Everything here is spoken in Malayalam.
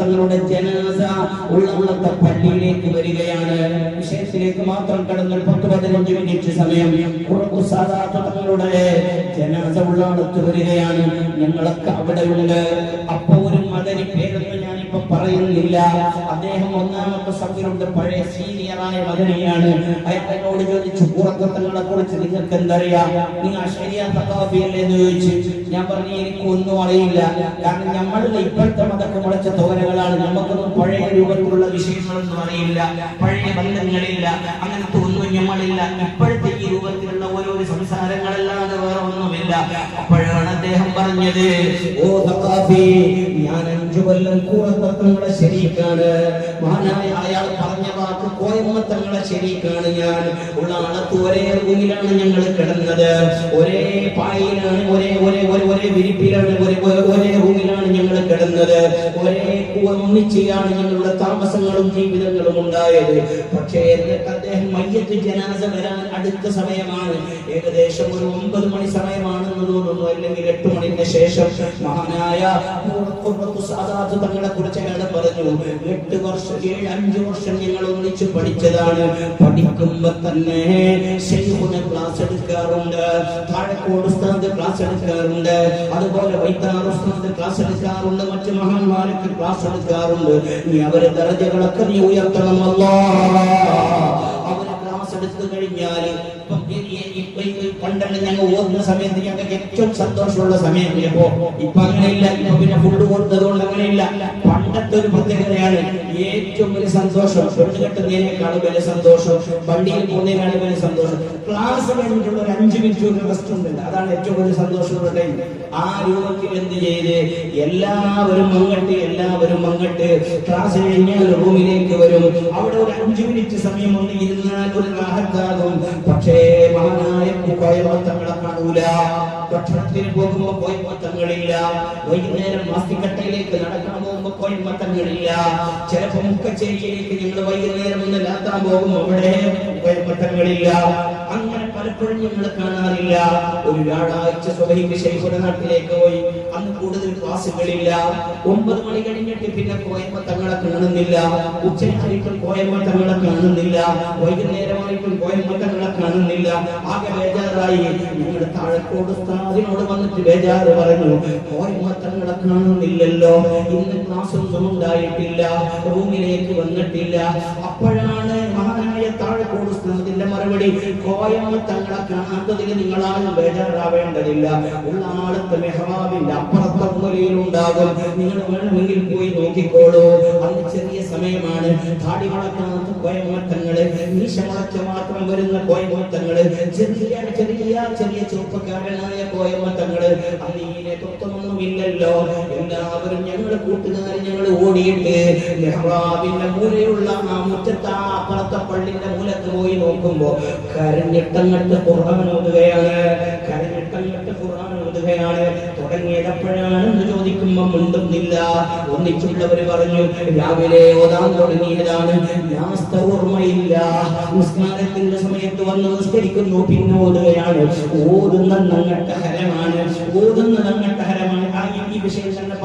തങ്ങളുടെ ജനസ ഉള്ളത്തെ പള്ളിയിലേക്ക് വരികയാണ്. വിഷയത്തിലേക്ക് മാത്രം കടന്നു പത്ത് പതിനഞ്ച് മിനിറ്റ് സമയം. തങ്ങളുടെ ജനസ ഉള്ളടത്ത് വരികയാണ്. ഞങ്ങളൊക്കെ അവിടെയുണ്ട്. അപ്പൊ മദനി പേരൊന്നും ഞാനിപ്പോ പറയുന്നില്ല. അദ്ദേഹം ഒന്നാമത്തെ സഭയിലുണ്ട് പഴയ സീനിയറായ മദനിയാണ് എന്നോട് ചോദിച്ചു പൂർത്തങ്ങളെ കുറിച്ച് നിങ്ങൾക്ക് എന്തറിയാം നിങ്ങൾ തക്കാഫിയല്ലേ എന്ന് ചോദിച്ചു. ഞാൻ പറഞ്ഞു എനിക്ക് ഒന്നും അറിയില്ല. കാരണം നമ്മളുടെ ഇപ്പോഴത്തെ മതക്ക് മുളച്ച തോരകളാണ്. നമുക്കൊന്നും പഴയ രൂപത്തിലുള്ള വിഷയങ്ങളൊന്നും അറിയില്ല. പഴയ ബന്ധങ്ങളില്ല. അങ്ങനത്തെ ഒന്നും നമ്മളില്ല ഇപ്പോഴത്തെ ഈ രൂപത്തിലുള്ള ഓരോരോ സംസാരങ്ങളല്ലാതെ വേറെ ഒന്നുമില്ല. അപ്പോഴാണ് അദ്ദേഹം പറഞ്ഞത് ഓ തക്കാഫി ഞാൻ അഞ്ചു കൊല്ലം കൂടത്തങ്ങളെ ശരിക്കാണ്. മഹാനായ അയാൾ പറഞ്ഞ വാക്ക് കോയമ്മത്തങ്ങളെ ശരിക്കാണ് ഞാൻ. ഉള്ള ആളത്ത് ഒരേ റൂമിലാണ് ഞങ്ങൾ കിടന്നത്. ഒരേ പായിലാണ് ഒരേ ഒരേ ഒരേ ഒരേ വിരിപ്പിലാണ് ഒരേ ഒരേ- ഊരിലാണ് ഞങ്ങൾ കിടന്നത്. ഒരേ ഒന്നിച്ചയാണ് ഞങ്ങളുടെ താമസങ്ങളും ജീവിതങ്ങളും ഉണ്ടായത്. പക്ഷേ എന്നിട്ട് അദ്ദേഹം മയ്യത്ത് ജനാസ വരാൻ അടുത്ത സമയമാണ്. ഏകദേശം ഒരു ഒമ്പത് മണി സമയമാണെന്ന് തോന്നുന്നു അല്ലെങ്കിൽ എട്ട് ശേഷം മഹാനായ തങ്ങളെ കുറിച്ച് ഞങ്ങൾ പറഞ്ഞു. എട്ട് വർഷം ഏഴ് അഞ്ചു വർഷം ഞങ്ങൾ ഒന്നിച്ച് പഠിച്ചതാണ്. പഠിക്കുമ്പോ തന്നെ ക്ലാസ് എടുക്കാറുണ്ട്. താഴെക്കോട് ഉസ്താദ് ക്ലാസ് എടുക്കാറുണ്ട്. അതുപോലെ വൈത്താർ ഉസ്താദ് ക്ലാസ് എടുക്കാറുണ്ട്. മറ്റു മഹാന്മാർക്ക് ക്ലാസ് എടുക്കാറുണ്ട്. നീ അവരെ ദർജകളൊക്കെ നീ ഉയർത്തണമല്ലോ അവരെ ക്ലാസ് എടുത്തു കഴിഞ്ഞാൽ ഇപ്പം ഈ- ഈ- ഇപ്പൊ പണ്ടല്ല ഞങ്ങൾ ഓർന്ന സമയത്ത് ഞങ്ങൾക്ക് ഏറ്റവും സന്തോഷമുള്ള സമയം ഇപ്പോ ഇപ്പൊ അങ്ങനെയില്ല ഇപ്പൊ പിന്നെ ഫുഡ് കൊടുത്തത് കൊണ്ട് അങ്ങനെയില്ല. പണ്ടത്തെ ഒരു പ്രത്യേകതയാണ് ഏറ്റവും വലിയ സന്തോഷം. പെണ്ണ് കെട്ടുന്നതിനേക്കാളും വലിയ സന്തോഷം. വണ്ടിയിൽ പോകുന്നതിനാണ് വലിയ സന്തോഷം. ക്ലാസ് കഴിഞ്ഞിട്ടുള്ള ഒരു അഞ്ചു മിനിറ്റ് ഒരു റെസ്റ്റ് ഉണ്ട് അതാണ് ഏറ്റവും വലിയ സന്തോഷം ടൈം ആ രൂപത്തിൽ എന്ത് ചെയ്ത് എല്ലാവരും മങ്ങട്ട് എല്ലാവരും മങ്ങട്ട് ക്ലാസ് കഴിഞ്ഞാൽ റൂമിലേക്ക് വരും. അവിടെ ഒരു അഞ്ചു മിനിറ്റ് സമയം ഒന്ന് ഇരുന്നാൽ ഒരു റാഹത്താകും പക്ഷേ കാണൂല ഭക്ഷണത്തിന് പോകുമ്പോ കോയമ്പത്തങ്ങളില്ല. വൈകുന്നേരം മാസ്തിക്കട്ടയിലേക്ക് നടക്കാൻ പോകുമ്പോ കോയമ്പത്തങ്ങളില്ല. ചിലപ്പോ മുക്കച്ചേരിയിലേക്ക് ഞങ്ങൾ വൈകുന്നേരം ഒന്ന് ലാത്താൻ പോകും അവിടെ കോയമ്പത്തങ്ങളില്ല. അങ്ങനെ പലപ്പോഴും ഞങ്ങൾ കാണാറില്ല. ഒരു വ്യാഴാഴ്ച സ്വഹൈബ് ശൈഖുന നാട്ടിലേക്ക് പോയി. അന്ന് കൂടുതൽ ക്ലാസ്സുകളില്ല. ഒമ്പത് മണി കഴിഞ്ഞിട്ട് പിന്നെ കോയമ്പ തങ്ങളെ കാണുന്നില്ല. ഉച്ചയായിട്ടും കോയമ്പ തങ്ങളെ കാണുന്നില്ല. വൈകുന്നേരമായിട്ടും കോയമ്പ തങ്ങളെ കാണുന്നില്ല. ആകെ ബേജാറായി. ഞങ്ങളുടെ താഴെക്കോട് സ്ഥാനോട് വന്നിട്ട് ബേജാറ് പറഞ്ഞു കോയമ്പ തങ്ങളെ കാണുന്നില്ലല്ലോ. ഇന്ന് ക്ലാസ് ഒന്നും ഉണ്ടായിട്ടില്ല. റൂമിലേക്ക് വന്നിട്ടില്ല. അപ്പോഴാണ് മഹാനായ സ്ഥാദിന്റെ മറുപടി. കോയമ്മ തങ്ങളെ കാണാത്തതിൽ നിങ്ങളാരും ബേജാറാവേണ്ടതില്ല. ഉള്ള ആളത്തെ മെഹ്റാബിന്റെ അപ്പുറത്തെ മൂലയിൽ ഉണ്ടാകും നിങ്ങൾ വേണമെങ്കിൽ പോയി നോക്കിക്കോളൂ. അന്ന് ചെറിയ സമയമാണ്. താടി വളർത്തുന്നത് കോയമ്മ മീശ വളർച്ച മാത്രം വരുന്ന കോയമ്മത്തങ്ങൾ ചെറിയ ചെറിയ ചെറിയ ചെറുപ്പക്കാരനായ ഈ നേതൃത്വമൊന്നും ഇല്ലല്ലോ. എല്ലാവരും ഞങ്ങൾ കൂട്ടുകാർ ഞങ്ങൾ ഓടിയിട്ട് മെഹ്റാബിന്റെ മൂലയുള്ള ആ മുറ്റത്ത് ആ അപ്പുറത്തെ പള്ളിന്റെ മൂലത്ത് പോയി നോക്കുമ്പോ കരഞ്ഞിട്ടങ്ങട്ട് പുറമെ നോക്കുകയാണ്. കരഞ്ഞിട്ടങ്ങട്ട് ഖുർആൻ ഓതുകയാണ് തുടങ്ങിയതപ്പോഴാണെന്ന് ചോദിക്കുമ്പോൾ മുണ്ടുന്നില്ല ഒന്നിച്ചുള്ളവര് പറഞ്ഞു രാവിലെ ഓതാൻ തുടങ്ങിയതാണ്. ഓർമ്മയില്ല. നിസ്കാരത്തിന്റെ സമയത്ത് വന്ന് നിസ്കരിക്കുന്നു. പിന്നെ ഓതുകയാണ്. ഓതുന്ന നങ്ങട്ടഹരമാണ് ഓതുന്ന നങ്ങട്ട ഹരമാണ് ആ ഈ പറഞ്ഞു